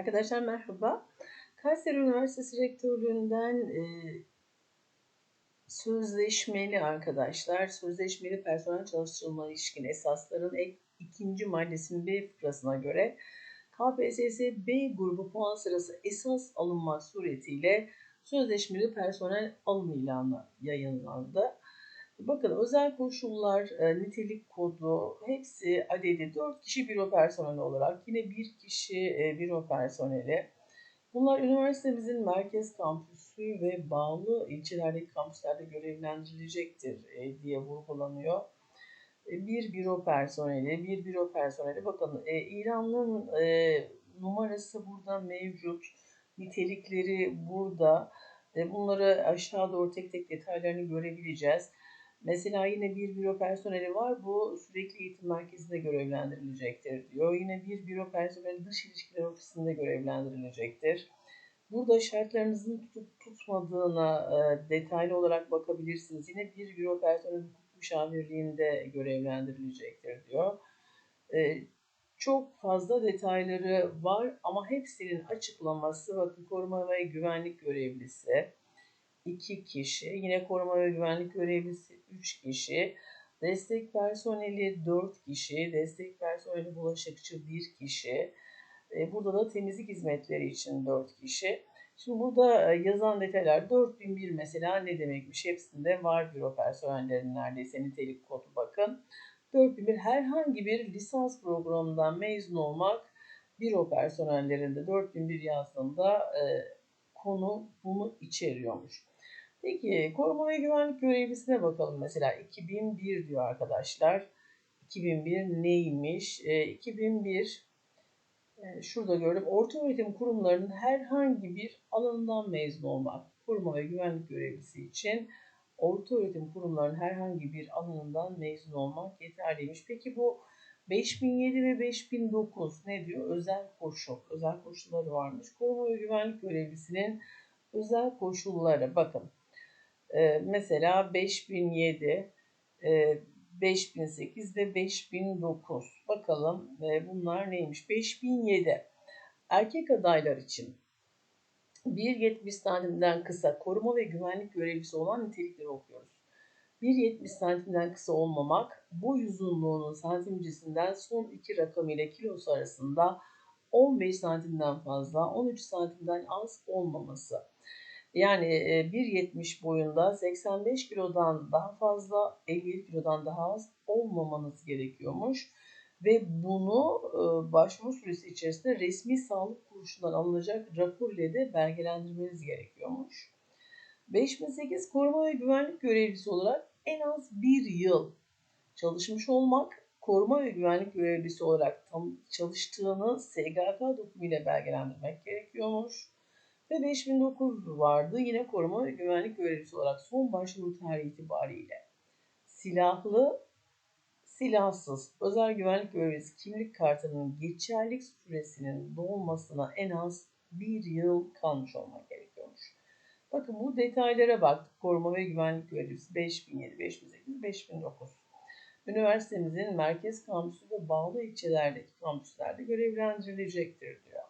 Arkadaşlar merhaba. Kayseri Üniversitesi Rektörlüğü'nden e, sözleşmeli arkadaşlar, sözleşmeli personel çalıştırılma ilişkin esasların ek ikinci maddesinin B fıkrasına göre KPSS B grubu puan sırası esas alınmak suretiyle sözleşmeli personel alım ilanı yayınlandı. Bakın özel koşullar, e, nitelik kodu hepsi adedi 4 kişi büro personeli olarak yine bir kişi e, büro personeli. Bunlar üniversitemizin merkez kampüsü ve bağlı ilçelerdeki kampüslerde görevlendirilecektir e, diye vurgulanıyor. Bir büro personeli, bir büro personeli bakın ilanın numarası burada mevcut, nitelikleri burada. Bunları aşağı doğru tek tek detaylarını görebileceğiz. Mesela yine bir büro personeli var. Bu sürekli eğitim merkezinde görevlendirilecektir diyor. Yine bir büro personeli dış ilişkiler ofisinde görevlendirilecektir. Burada şartlarınızın tutup tutmadığına e, detaylı olarak bakabilirsiniz. Yine bir büro personeli hukuk müşavirliğinde görevlendirilecektir diyor. E, çok fazla detayları var ama hepsinin açıklaması bakın koruma ve güvenlik görevlisi, 2 kişi. Yine koruma ve güvenlik görevlisi 3 kişi. Destek personeli 4 kişi. Destek personeli bulaşıkçı 1 kişi. E, burada da temizlik hizmetleri için 4 kişi. Şimdi burada e, yazan detaylar 4001 mesela ne demekmiş? Hepsinde var büro personellerinin neredeyse nitelik kodu bakın. 4001 herhangi bir lisans programından mezun olmak büro personellerinde 4001 yazdığında e, konu bunu içeriyormuş. Peki koruma ve güvenlik görevlisine bakalım mesela 2001 diyor arkadaşlar. 2001 neymiş? E, 2001 e, şurada gördüm. Orta öğretim kurumlarının herhangi bir alanından mezun olmak. Koruma ve güvenlik görevlisi için orta öğretim kurumlarının herhangi bir alanından mezun olmak yeterliymiş. Peki bu 5007 ve 5009 ne diyor? Özel koşul. Özel koşulları varmış. Koruma ve güvenlik görevlisinin özel koşulları. Bakın e, mesela 5007, e, 5008 ve 5009. Bakalım e, bunlar neymiş? 5007 erkek adaylar için 1.70 santimden kısa koruma ve güvenlik görevlisi olan nitelikleri okuyoruz. 1.70 santimden kısa olmamak, boy uzunluğunun santimcisinden son iki rakamı ile kilosu arasında 15 santimden fazla, 13 santimden az olmaması. Yani 1.70 boyunda 85 kilodan daha fazla, 57 kilodan daha az olmamanız gerekiyormuş. Ve bunu başvuru süresi içerisinde resmi sağlık kuruluşundan alınacak rapor ile de belgelendirmeniz gerekiyormuş. 5008 koruma ve güvenlik görevlisi olarak en az bir yıl çalışmış olmak, koruma ve güvenlik görevlisi olarak tam çalıştığını SGK dokumuyla belgelendirmek gerekiyormuş. Ve 5009 vardı yine koruma ve güvenlik görevlisi olarak son başvuru tarihi itibariyle. Silahlı, silahsız, özel güvenlik görevlisi kimlik kartının geçerlik süresinin dolmasına en az bir yıl kalmış olmak gerekiyormuş. Bakın bu detaylara baktık. Koruma ve güvenlik görevlisi 5007, 5008, 5009. Üniversitemizin merkez kampüsü ve bağlı ilçelerdeki kampüslerde görevlendirilecektir diyor.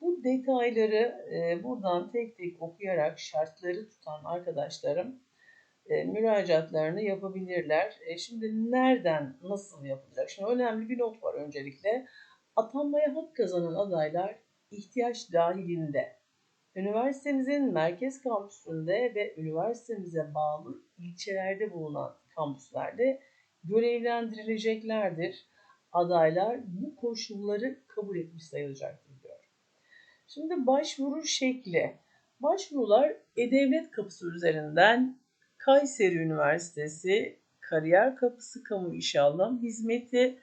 Bu detayları e, buradan tek tek okuyarak şartları tutan arkadaşlarım e, müracaatlarını yapabilirler. E, şimdi nereden, nasıl yapılacak? Şimdi önemli bir not var öncelikle. Atanmaya hak kazanan adaylar ihtiyaç dahilinde üniversitemizin merkez kampüsünde ve üniversitemize bağlı ilçelerde bulunan kampüslerde görevlendirileceklerdir. Adaylar bu koşulları kabul etmiş sayılacaktır. Şimdi başvuru şekli. Başvurular E-Devlet Kapısı üzerinden Kayseri Üniversitesi Kariyer Kapısı Kamu İşe Alım Hizmeti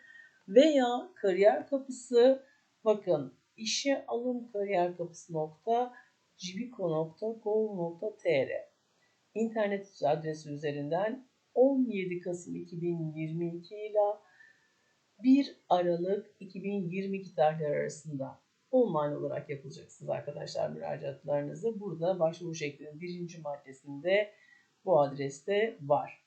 veya Kariyer Kapısı bakın işe alım kariyer kapısı nokta cibiko.gov.tr internet adresi üzerinden 17 Kasım 2022 ile 1 Aralık 2022 tarihleri arasında online olarak yapacaksınız arkadaşlar müracaatlarınızı. Burada başvuru şeklinin birinci maddesinde bu adreste var.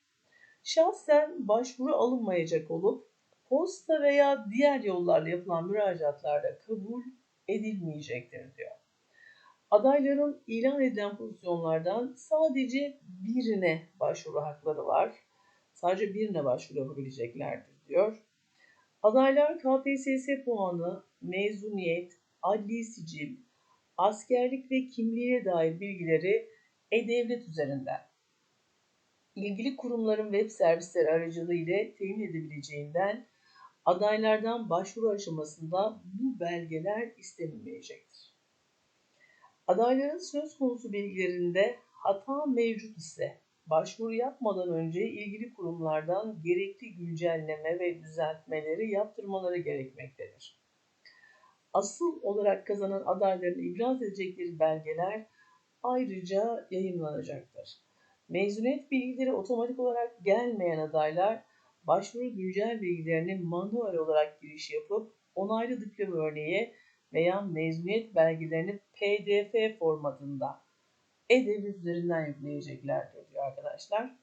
Şahsen başvuru alınmayacak olup posta veya diğer yollarla yapılan müracaatlarda kabul edilmeyecektir diyor. Adayların ilan edilen pozisyonlardan sadece birine başvuru hakları var. Sadece birine başvuru yapabileceklerdir diyor. Adaylar KPSS puanı, mezuniyet, adli sicil, askerlik ve kimliğe dair bilgileri e-devlet üzerinden ilgili kurumların web servisleri aracılığıyla temin edebileceğinden adaylardan başvuru aşamasında bu belgeler istenilmeyecektir. Adayların söz konusu bilgilerinde hata mevcut ise başvuru yapmadan önce ilgili kurumlardan gerekli güncelleme ve düzeltmeleri yaptırmaları gerekmektedir. Asıl olarak kazanan adayların ibraz edecekleri belgeler ayrıca yayınlanacaktır. Mezuniyet bilgileri otomatik olarak gelmeyen adaylar başvuru güncel bilgilerini manuel olarak giriş yapıp onaylı diploma örneği veya mezuniyet belgelerini PDF formatında e-devlet üzerinden yükleyeceklerdir diyor arkadaşlar.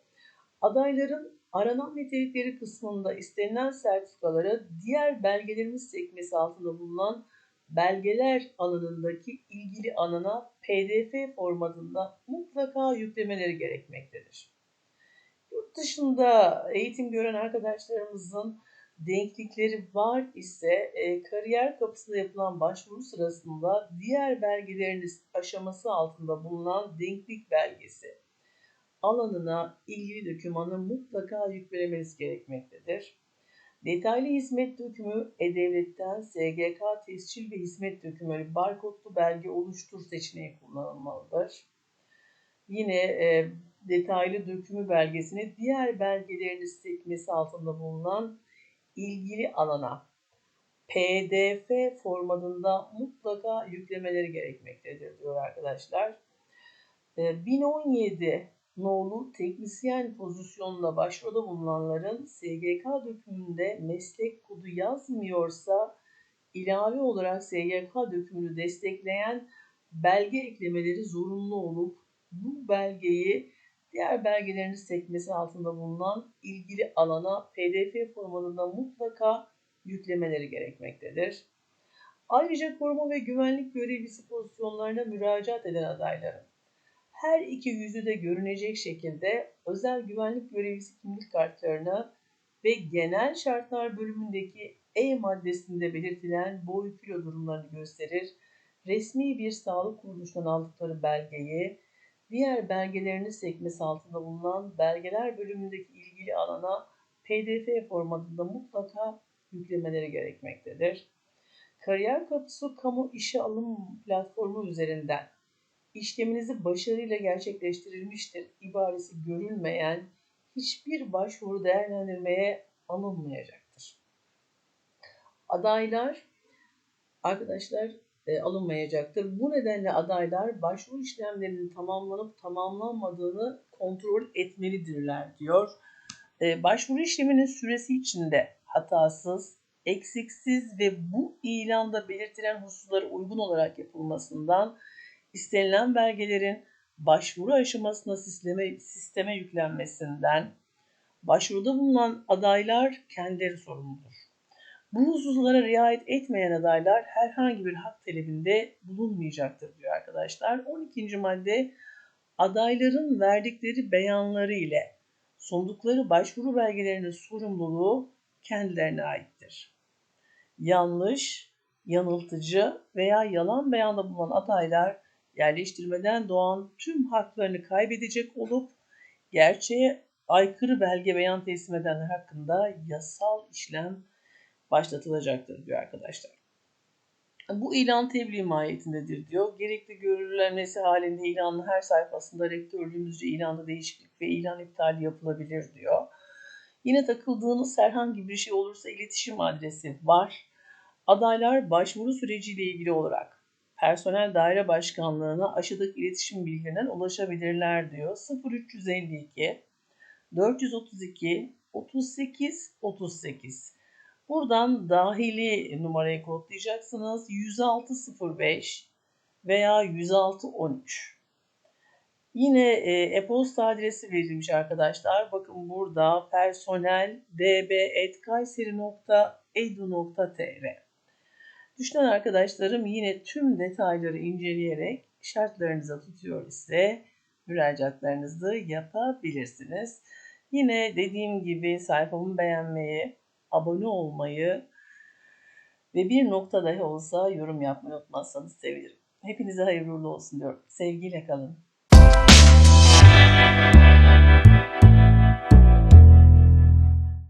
Adayların aranan nitelikleri kısmında istenilen sertifikaları diğer belgelerimiz sekmesi altında bulunan belgeler alanındaki ilgili alana PDF formatında mutlaka yüklemeleri gerekmektedir. Yurt dışında eğitim gören arkadaşlarımızın denklikleri var ise e, kariyer kapısında yapılan başvuru sırasında diğer belgelerin aşaması altında bulunan denklik belgesi alanına ilgili dokümanı mutlaka yüklemeniz gerekmektedir. Detaylı hizmet dökümü E-Devlet'ten SGK tescil ve hizmet dökümü barkodlu belge oluştur seçeneği kullanılmalıdır. Yine e, detaylı dökümü belgesini diğer belgelerin sekmesi altında bulunan ilgili alana PDF formatında mutlaka yüklemeleri gerekmektedir diyor arkadaşlar. 1017 nolu teknisyen pozisyonuna başvuruda bulunanların SGK dökümünde meslek kodu yazmıyorsa ilave olarak SGK dökümünü destekleyen belge eklemeleri zorunlu olup bu belgeyi diğer belgelerin sekmesi altında bulunan ilgili alana PDF formatında mutlaka yüklemeleri gerekmektedir. Ayrıca koruma ve güvenlik görevlisi pozisyonlarına müracaat eden adayların her iki yüzü de görünecek şekilde özel güvenlik görevlisi kimlik kartlarını ve genel şartlar bölümündeki E maddesinde belirtilen boy kilo durumlarını gösterir. Resmi bir sağlık kuruluşundan aldıkları belgeyi diğer belgelerini sekmesi altında bulunan belgeler bölümündeki ilgili alana PDF formatında mutlaka yüklemeleri gerekmektedir. Kariyer Kapısı Kamu İşe Alım Platformu üzerinden işleminizi başarıyla gerçekleştirilmiştir ibaresi görülmeyen hiçbir başvuru değerlendirmeye alınmayacaktır. Adaylar arkadaşlar e, alınmayacaktır. Bu nedenle adaylar başvuru işlemlerinin tamamlanıp tamamlanmadığını kontrol etmelidirler diyor. E, başvuru işleminin süresi içinde hatasız, eksiksiz ve bu ilanda belirtilen hususlara uygun olarak yapılmasından istenilen belgelerin başvuru aşamasında sisteme, sisteme yüklenmesinden başvuruda bulunan adaylar kendileri sorumludur. Bu hususlara riayet etmeyen adaylar herhangi bir hak talebinde bulunmayacaktır diyor arkadaşlar. 12. madde adayların verdikleri beyanları ile sundukları başvuru belgelerinin sorumluluğu kendilerine aittir. Yanlış, yanıltıcı veya yalan beyanda bulunan adaylar yerleştirmeden doğan tüm haklarını kaybedecek olup gerçeğe aykırı belge beyan teslim edenler hakkında yasal işlem başlatılacaktır diyor arkadaşlar. Bu ilan tebliğ mahiyetindedir diyor. Gerekli görülmesi halinde ilanın her sayfasında rektörlüğümüzce ilanda değişiklik ve ilan iptali yapılabilir diyor. Yine takıldığınız herhangi bir şey olursa iletişim adresi var. Adaylar başvuru süreciyle ilgili olarak personel daire başkanlığına aşağıdaki iletişim bilgilerinden ulaşabilirler diyor. 0352 432 38 38 Buradan dahili numarayı kodlayacaksınız. 10605 veya 10613. Yine e-posta adresi verilmiş arkadaşlar. Bakın burada personel db.kayseri.edu.tr Düşünen arkadaşlarım yine tüm detayları inceleyerek şartlarınıza tutuyor ise müracaatlarınızı yapabilirsiniz. Yine dediğim gibi sayfamı beğenmeyi, abone olmayı ve bir nokta dahi olsa yorum yapmayı unutmazsanız sevinirim. Hepinize hayırlı olsun diyorum. Sevgiyle kalın.